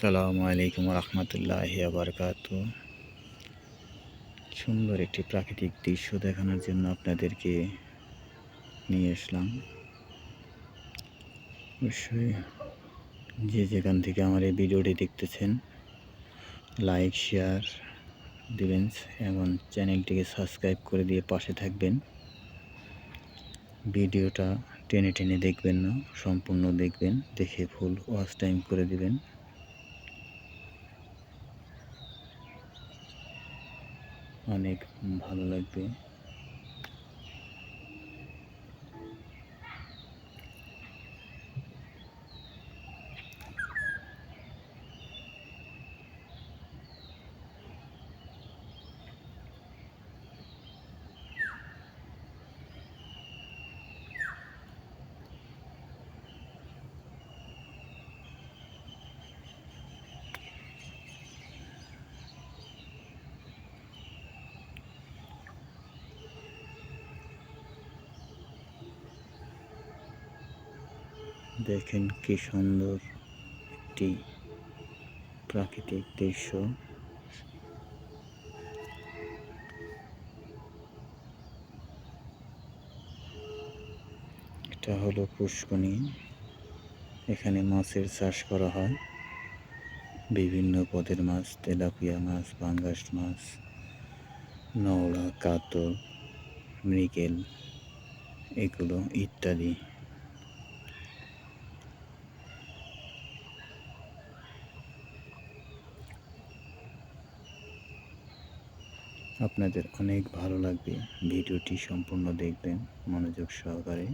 আসসালামু আলাইকুম রহমতুল্লাহ আবরকাত সুন্দর একটি প্রাকৃতিক দৃশ্য দেখানোর জন্য আপনাদেরকে নিয়ে আসলাম। অবশ্যই যে যেখান থেকে আমার এই ভিডিওটি দেখতেছেন, লাইক, শেয়ার দিবেন এবং চ্যানেলটিকে সাবস্ক্রাইব করে দিয়ে পাশে থাকবেন। ভিডিওটা টেনে টেনে দেখবেন না, সম্পূর্ণ দেখবেন, দেখে ফুল ওয়াচ টাইম করে দিবেন। অনেক ভালো লাগবে। দেখেন কি সুন্দর একটি প্রাকৃতিক দৃশ্য। এটা হলো পুষ্কনি এখানে মাছের চাষ করা হয়। বিভিন্ন পদের মাছ, তেলাপিয়া মাছ, পাঙ্গাস মাছ, নওড়া, কাতল, মৃগেল, এগুলো ইত্যাদি। আপনাদের অনেক ভালো লাগবে। ভিডিওটি সম্পূর্ণ দেখবেন। মনোযোগ সহকারে।